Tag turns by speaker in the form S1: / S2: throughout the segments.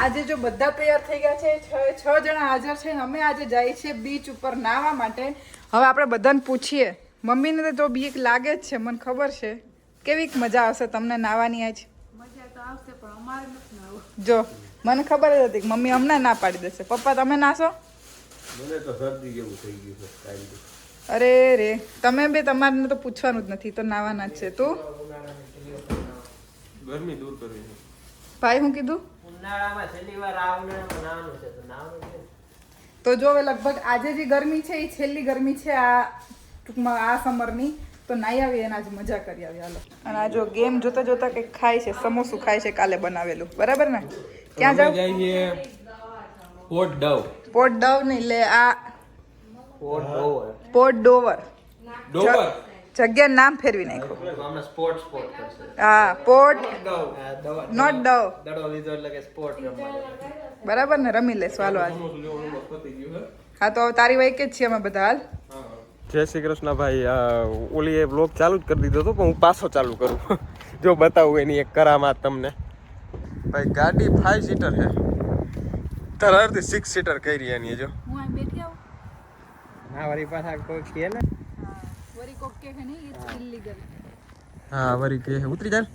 S1: આજે જો બધા તૈયાર થઈ ગયા છે છ છ જણા હાજર છે ને અમે આજે જઈએ છીએ બીચ ઉપર નાહવા માટે. હવે આપણે બધાને પૂછીએ મમ્મીને તો બીક લાગે જ છે મને ખબર છે. કેવીક મજા આવશે તમને નાહવાની આજ? જો મને ખબર જ હતી કે મમ્મી હમણાં ના પાડી દેશે. પપ્પા તમે નાશો
S2: મને તો શરદી જેવું થઈ ગયું છે
S1: અરે રે તમે બે તમારે તો પૂછવાનું જ નથી તો નાવાના જ છે. તું?
S2: ગરમી દૂર કરવી
S1: ભાઈ હું કીધું?
S3: ઉનાળામાં છેલ્લી વાર આ ઉનાળામાં નાવાનું છે તો નાવાનું છે
S1: તો જો હવે લગભગ આજે જે ગરમી છે એ છેલ્લી ગરમી છે આ ટૂંકમાં આ સમરની તો નાઈ આવી અને જ મજા કરી આવી હાલો. અને આ જો ગેમ જોતા જોતા કંઈક ખાય છે સમોસું ખાય છે કાલે બનાવેલું. બરાબર ને? ક્યાં જાવ
S2: જઈએ પોટ ડવ.
S1: પોટ ડવ નહીં લે આ
S3: port Dover.
S1: Pot Dover.
S2: Dover?
S1: જગ્યા નામ ફેરવી નાખ્યું.
S3: સ્પોર્ટ સ્પોર્ટ
S1: હા પોટ નોટ ડવ
S3: દડો લીધો એટલે કે સ્પોર્ટ
S1: બરાબર ને? રમી લે હાલો આજે.
S2: હે?
S1: તો હવે તારી વાઈક જ છીએ અમે બધા હાલ?
S4: જય શ્રી કૃષ્ણ ભાઈ. ઓલી એ બ્લોગ ચાલુ જ કરી દીધો હતો પણ હું પાછો ચાલુ કરું. જો બતાવું એની એક કરામાં તમને. ભાઈ ગાડી ફાઈવ સીટર છે. તરત સિક્સ સીટર કરી એની જો.
S1: હું બેઠી આવું.
S3: ના વળી પાછા કોઈ છે ને
S1: વરી કોક કે છે નહીં ઇટ્સ ઇલીગલ
S4: હા વરી કે ઉતરી જાય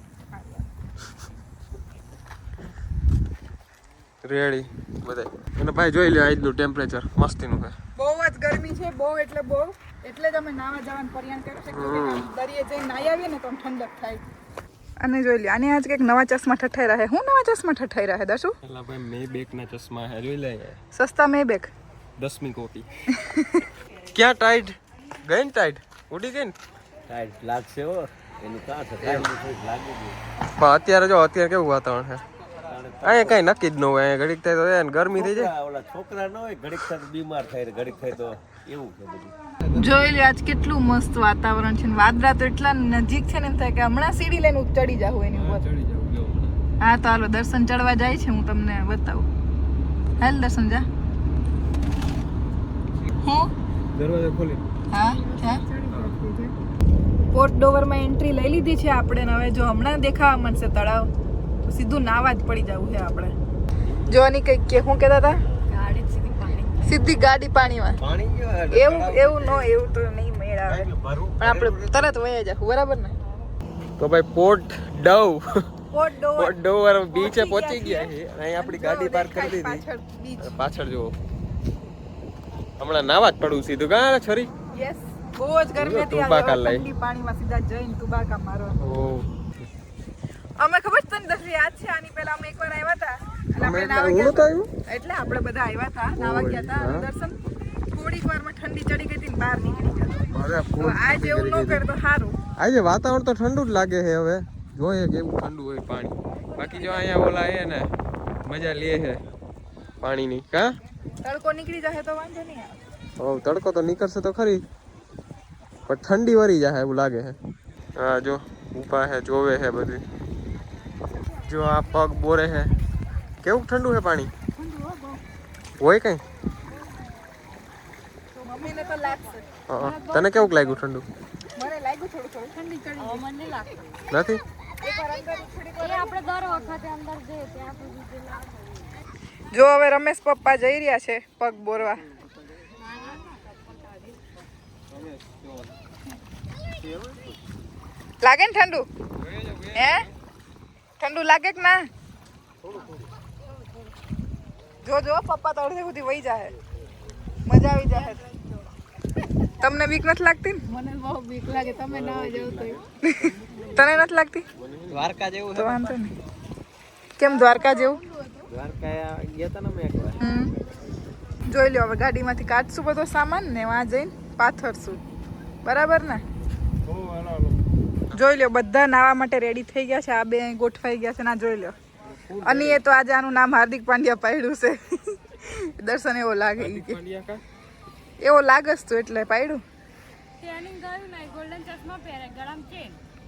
S4: રેડી બધા અને ભાઈ જોઈ લ્યો આજનું ટેમ્પરેચર મસ્તીનું છે.
S1: બહુ જ ગરમી છે બહુ એટલે બહુ. એટલે જ અમે નાવા જવાનું પરિયાણ કર્યું છે કે દરિયે જઈને નાહી આવીએ ને તો ઠંડક થાય. અને જોઈ લે અને આજ કંઈક નવા ચશ્મા ઠઠાઈ રહે હું નવા ચશ્મા ઠઠાઈ રહે દશુ?
S4: એટલે ભાઈ મે બેકના ચશ્મા હે જોઈ લે
S1: સસ્તા મે બેક
S4: દસમી કોપી ક્યાં ટાઈટ ગઈ ને ટાઈટ ઉડી ગઈ ને?
S3: ટાઈટ લાગશે હો. એનું કાં છે? ટાઈટ લાગી ગયું.
S4: પણ અત્યારે જો અત્યારે કેવું વાતાવરણ છે? અહીંયા કઈ નક્કી જ ન હોય અહીંયા ઘડીક થાય તો એને ગરમી થઈ જાય.
S3: ઓલા છોકરા ન હોય ઘડીક થાય તો બીમાર થાય ઘડીક થાય તો એવું કે બધું.
S1: જોઈ લે આજ કેટલું મસ્ત વાતાવરણ છે ને. વાદળા તો એટલા નજીક છે ને એમ થાય કે હમણાં સીડી લઈને ચડી જાવ એની ઉપર. હા તો હાલો દર્શન ચડવા જાય છે હું તમને બતાવું. હાલ દર્શન જા. હું?
S4: દરવાજો ખોલી.
S1: હા જા. પોર્ટ ડોવરમાં એન્ટ્રી લઈ લીધી છે આપણે હવે જો હમણાં દેખાવા મળશે તળાવ તો સીધું નાવા જ પડી જવું છે આપણે. જોવાની આની કંઈક કે શું કહેતા હતા? સીધી ગાડી પાણીમાં.
S3: પાણી ગયો
S1: એવું એવું ન એવું તો નહીં મેળ આવે. પણ આપણે તરત વયા જાવ બરાબર ને?
S4: તો ભાઈ port Dove
S1: port Dover
S4: port Dover બીચે પહોંચી ગયા છે. અને અહીં આપણી ગાડી પાર્ક કરી દીધી.
S1: પાછળ
S4: પાછળ જુઓ. હમણાં નાવા જ પડું સીધું. કા છરી?
S1: યસ બહુ જ ગરમી હતી
S4: તુબાકા લઈ.
S1: ઠંડી પાણીમાં સીધા જઈને તુબાકા મારવા. અમે ખબર તને દસરી યાદ છે? આની પહેલા અમે એકવાર આવ્યા હતા. અને આપણે
S4: એટલે
S1: નાવા
S4: હું
S1: આપણે બધા આવ્યા હતા નાવા ગયા હતા દર્શન. થોડીક વારમાં ઠંડી ચડી ગઈ હતી બહાર નીકળી ગયા આજે એવું ન કરે તો સારું
S4: આજે વાતાવરણ તો ઠંડુ જ લાગે છે હવે. જોઈએ કેવું ઠંડુ હોય પાણી. બાકી જો અહીંયા ઓલા એ ને મજા લે છે પાણીની. કા?
S1: તડકો નીકળી જશે તો વાંધો નહીં આવે.
S4: તડકો તો નીકળશે તો ખરી. પણ ઠંડી વરી જાય એવું લાગે છે. હા જો, ઊભા છે, જોવે છે બધું. જો આ પગ બોરે છે. કેવું ઠંડુ છે પાણી? હોય કઈ? તને કેવું લાગ્યું ઠંડુ? નથી.
S5: જો
S1: હવે રમેશ પપ્પા જઈ રહ્યા છે પગ બોરવા. લાગે ને ઠંડુ? હે? ઠંડુ લાગે કે ના? જો જો પપ્પા તો અડધે સુધી વહી જાય મજા આવી જાય તમને બીક નથી લાગતી? ને
S5: મને બહુ બીક લાગે તમે ના જાવ તો.
S1: તને નથી લાગતી?
S3: દ્વારકા જેવું
S1: તો વાંધો નહીં. કેમ દ્વારકા જેવું?
S3: દ્વારકા ગયા હતા ને મેં એકવાર.
S1: હમ. જોઈ લો હવે ગાડીમાંથી કાઢશું બધો સામાન ને વાં જઈને પાથરશું. બરાબર ને? જોઈ લો બધા નાવા માટે રેડી થઈ ગયા છે. આ બે ગોઠવાઈ ગયા છે. ના જોઈ લો અને એ તો આજે આનું નામ હાર્દિક પાંડ્યા પાડ્યું છે. દર્શન એવો લાગે. એવો લાગસ તું એટલે પાડ્યું.
S5: ટ્રેનિંગ ગયું ને ગોલ્ડન ચશ્મા પહેરે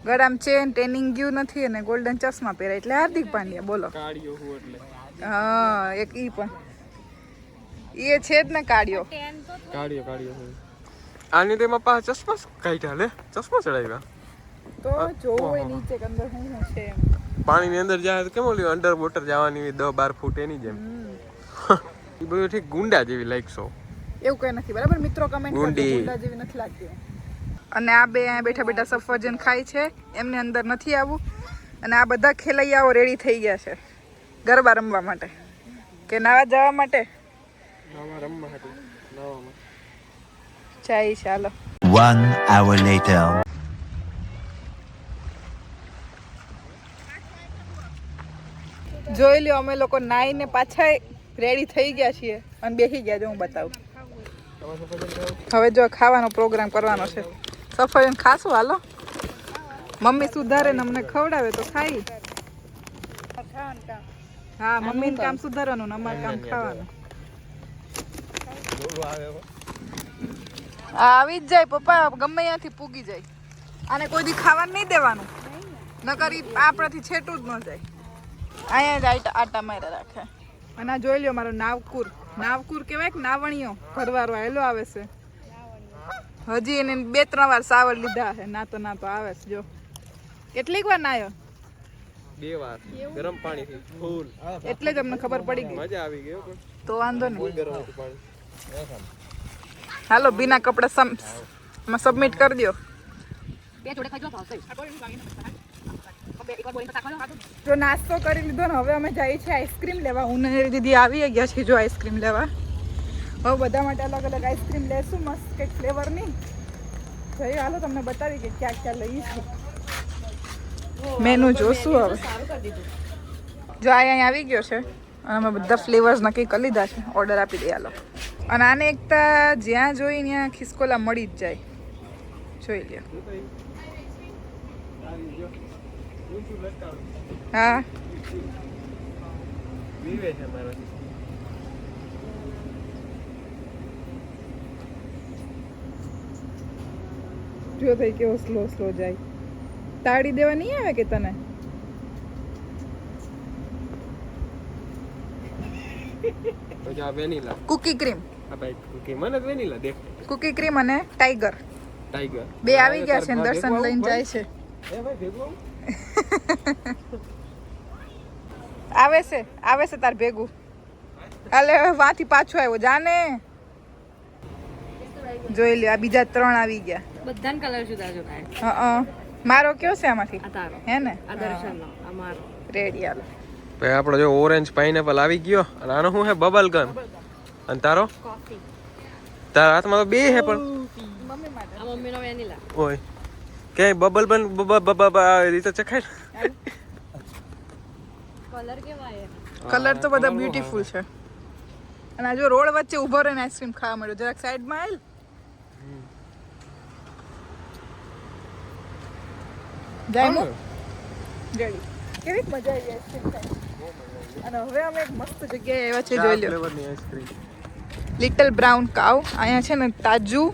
S5: ગળામાં ચેન
S1: ટ્રેનિંગ ગયું નથી અને ગોલ્ડન ચશ્મા પહેરે એટલે હાર્દિક પાંડ્યા બોલો.
S4: હું એટલે.
S1: હા એક ઈ પણ. એ છે જ ને કાઢ્યો
S4: કાઢ્યો હું. આની તેમાં પાછા ચશ્મા કાઢ્યા લે. ચશ્મા ચડાવ્યા.
S1: તો જોવું એ નીચે અંદર શું શું છે
S4: પાણીની અંદર જાય તો કેમ ઓલી અંડર વોટર જવાની હોય દસ બાર ફૂટ એની જેમ. એ બધું ઠીક ગુંડા જેવી લાગશો
S1: એવું કઈ નથી બરાબર? મિત્રો કમેન્ટ કરજો
S4: ગુંડી.
S1: ગુંડા જેવી નથી લાગતી. અને આ બે અહીંયા બેઠા બેઠા સફરજન ખાય છે એમને અંદર નથી આવવું અને આ બધા ખેલૈયાઓ રેડી થઈ ગયા છે ગરબા રમવા માટે. કે નાવા જવા માટે?
S4: રમવા હતું નવામાં.
S1: જાય ચાલો.
S6: One hour later.
S1: જોઈ લ્યો અમે લોકો નાઈને પાછા રેડી થઈ ગયા છીએ અને બેસી ગયા જો હું બતાવું. હવે જો ખાવાનો પ્રોગ્રામ કરવાનો છે. સફરજન ખાશું હાલો. મમ્મી સુધારે ને અમને ખવડાવે તો ખાઈ. હા મમ્મી કામ સુધારવાનું અમારે કામ ખાવાનું. આવી જ જાય પપ્પા ગમે ત્યાંથી પૂગી જાય. આને કોઈ દી ખાવાનું નહીં દેવાનું. નકર આપણાથી છેટું જ ન જાય. અહીંયા જ આટા આટા માર્યા રાખે. અને આ જોઈ લ્યો મારો નાવકુર. નાવકુર કહેવાય કે નાવણીઓ ઘરવાળો આવેલો આવે છે. હજી એને બે ત્રણ વાર સાવર લીધા છે. ના તો ના તો આવે છે જો. કેટલીક વાર નાયો?
S4: બે વાર. ગરમ પાણીથી. ફૂલ.
S1: એટલે જ અમને ખબર પડી ગઈ.
S4: મજા આવી ગઈ
S1: તો વાંધો નહીં.
S4: ગરમ પાણી.
S1: હાલો બીના કપડા સમમાં સબમિટ કરી દો જો નાસ્તો કરી લીધો ને હવે અમે જઈએ છીએ આઈસ્ક્રીમ લેવા. ને દીદી આવી ગયા છે જો આઈસ્ક્રીમ લેવા. હવે બધા માટે અલગ અલગ આઈસ્ક્રીમ લેશું મસ્ત કંઈક ફ્લેવરની જઈએ હાલો તમને બતાવી કે ક્યાં ક્યાં લઈશું મેનુ જોશું હવે. જો આ અહીંયા આવી ગયો છે. અને અમે બધા ફ્લેવર્સ નક્કી કરી લીધા છે. ઓર્ડર આપી દઈએ હાલો. અને આને એકતા જ્યાં જોઈ ત્યાં ખિસકોલા મળી જ જાય. જોઈ લ્યો. હા. જો થઈ કેવો સ્લો સ્લો જાય. તાળી દેવા નહીં આવે કે તને? કુકી ક્રીમ
S4: આ ભાઈ કુકી મને વેનીલા દેખ
S1: કુકી ક્રીમ અને ટાઈગર
S4: ટાઈગર
S1: બે આવી ગયા છે દર્શન લઈને જાય છે.
S4: એ ભાઈ ભેગું
S1: આવે? છે આવે છે તાર ભેગું. અલે વાથી પાછો આવ્યો જાને. જોઈ લ્યો આ બીજા ત્રણ આવી ગયા.
S5: બધાને કલર જુદા જુદા
S1: હા મારો કયો છે આમાંથી? હે ને?
S5: આ દર્શનનો આ મારો.
S1: રેડી હાલો.
S4: ભાઈ આપણો જો ઓરેન્જ પાઇનેપલ આવી ગયો અને આનો શું હે બબલ ગમ અને તારો?
S5: કોફી
S4: તારા હાથમાં તો બે હે પણ.
S5: આ મમ્મીનો વેનીલા.
S4: ઓય. કે બબલ બન બબ બબ બબ આ રીતે ચખાય
S5: કલર કેવા એ
S1: કલર તો બધા બ્યુટીફુલ છે. અને આજે જો રોડ વચ્ચે ઊભો રહીને આઈસ્ક્રીમ ખાવા મળ્યો. જરાક સાઈડમાં આવેલ જાય મો કેવી મજા આવી આઈસ્ક્રીમ ખાઈ? અને હવે અમે એક મસ્ત જગ્યાએ આવ્યા છે જોઈ લો
S4: આઈસ્ક્રીમ
S1: લિટલ બ્રાઉન કાવ અહીંયા છે ને તાજું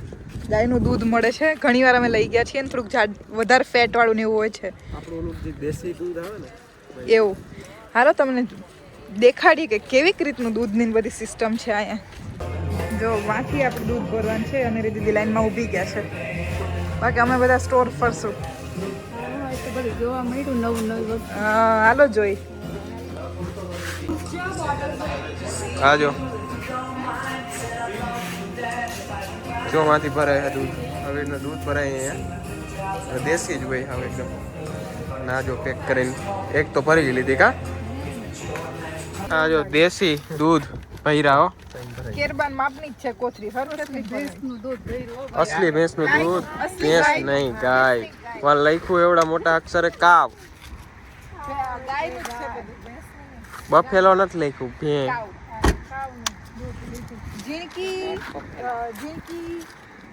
S1: ગાયનું દૂધ મળે છે. ઘણી વાર અમે લઈ ગયા છીએ ને થોડુંક ઝાડ વધારે ફેટ વાળું ને એવું હોય છે.
S4: આપણું જે દેશી દૂધ આવે ને
S1: એવું. હાલો તમને દેખાડી કે કેવીક રીતનું દૂધની બધી સિસ્ટમ છે અહીંયા. જો વાંચી આપણે દૂધ ભરવાનું છે અને દીદી લાઈનમાં ઊભી ગયા છે. બાકી અમે બધા સ્ટોર ફરશું.
S5: જોવા મળ્યું નવું નવું
S1: હાલો જોઈ.
S4: હા જો. જો માંથી ભરાય છે દૂધ હવે એનું દૂધ ભરાય અહીંયા. હવે દેશી જ હોય હવે એકદમ. ના જો પેક કરીને એક તો ભરી લીધી કા? આ જો દેશી દૂધ ભૈરા હો.
S1: કેરબાન માપની જ છે કોથરી હરું
S5: નું દૂધ ભર્યું
S4: અસલી ભેંસનું દૂધ?
S1: અસલી
S4: ભેંસ
S1: ગાય.
S4: નહીં ગાય. વાં લખ્યું એવડા મોટા અક્ષરે કાવ.
S1: ગાયનું જ છે બધું ભેંસનું
S4: બફેલો નથી લખ્યું ભેં
S1: કાવ. કાવનું દૂધ ઝીણકી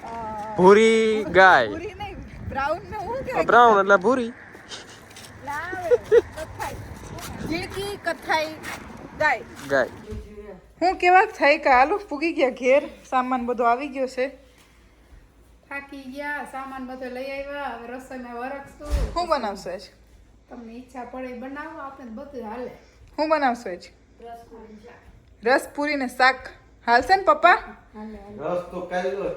S1: અ,
S4: ભૂરી ગાય.
S1: ભૂરી નહીં બ્રાઉન ને હું કહેવાય?
S4: બ્રાઉન એટલે ભૂરી.
S1: ઝીણકી કથાઈ. ગાય.
S4: ગાય.
S1: હું કેવા થઈ કે હાલો પૂગી ગયા ઘેર સામાન બધો આવી ગયો છે.
S7: થાકી ગયા સામાન બધો લઈ આવ્યા હવે રસોઈમાં વરખશું
S1: હું બનાવશો આજ?
S7: તમને ઈચ્છા પડે બનાવો આપણે બધું હાલે.
S1: હું બનાવશો આજ? રસ પૂરી ને શાક. હાલશે ને પપ્પા?
S3: રસ તો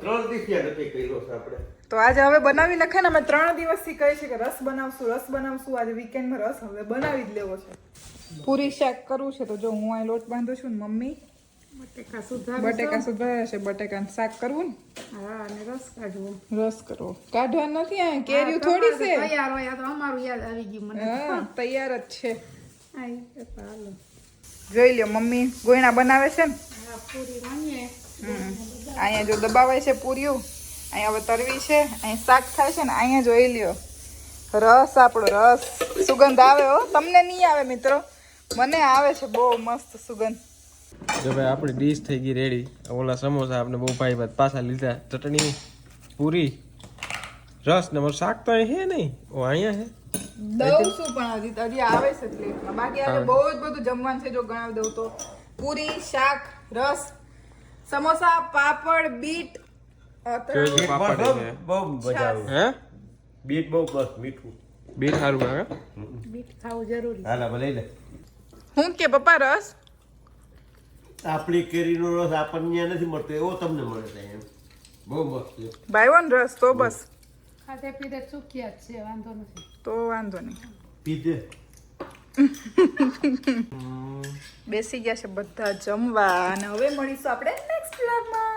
S3: ત્રણ દિવસ નથી કર્યો છે આપણે.
S1: તો આજે હવે બનાવી નાખે ને અમે ત્રણ દિવસથી કહે છે કે રસ બનાવશું રસ બનાવશું આજે વીકેન્ડમાં રસ હવે બનાવી જ લેવો છે. પૂરી શાક કરવું છે તો જો હું અહીં લોટ બાંધું છું ને મમ્મી
S7: બટેકા સુધાર
S1: બટેકા સુધાર્યા છે બટેકાનું શાક કરવું ને.
S7: હા અને રસ કાઢવો.
S1: રસ કરવો. કાઢવાનું નથી આ કેરીઓ થોડી છે.
S7: તૈયાર હોય તો અમારું યાદ આવી ગયું મને.
S1: હા તૈયાર જ છે. જોઈ લ્યો મમ્મી ગોયણા બનાવે છે ને. અહીંયા જો દબાવાય છે પૂરીઓ અહીંયા હવે તરવી છે અહીંયા શાક થાય છે ને અહીંયા જોઈ લ્યો. રસ આપણો રસ. સુગંધ આવે હો. તમને નહીં આવે મિત્રો. મને આવે છે બહુ મસ્ત સુગંધ.
S4: જો ભાઈ આપણી ડીશ થઈ ગઈ રેડી ઓલા સમોસા આપણે બહુ ભાઈ બાદ પાછા લીધા. ચટણી પૂરી રસ ને મારું શાક તો અહીં હે નહીં. ઓ અહીંયા હે.
S1: દઉં છું પણ હજી હજી આવે છે બાકી આજે બહુ જ બધું જમવાનું છે જો ગણાવી દઉં તો. પૂરી શાક રસ સમોસા પાપડ બીટ
S3: બીટ બહુ બસ મીઠું.
S4: બીટ સારું કાકા
S7: બીટ ખાવું જરૂરી.
S3: હાલા ભલે લે.
S1: હું કે પપ્પા રસ?
S3: આપણી કેરીનો રસ આપણને નથી મળતો એવો તમને મળે છે એમ. બહુ મસ્ત છે.
S1: ભાઈઓ વન રસ તો બસ.
S7: ખાતે પીતે ચૂક્યા છે વાંધો નથી.
S1: તો વાંધો નહીં.
S3: પીધે.
S1: બેસી ગયા છે બધા જમવા. અને હવે મળીશું આપણે નેક્સ્ટ વ્લોગમાં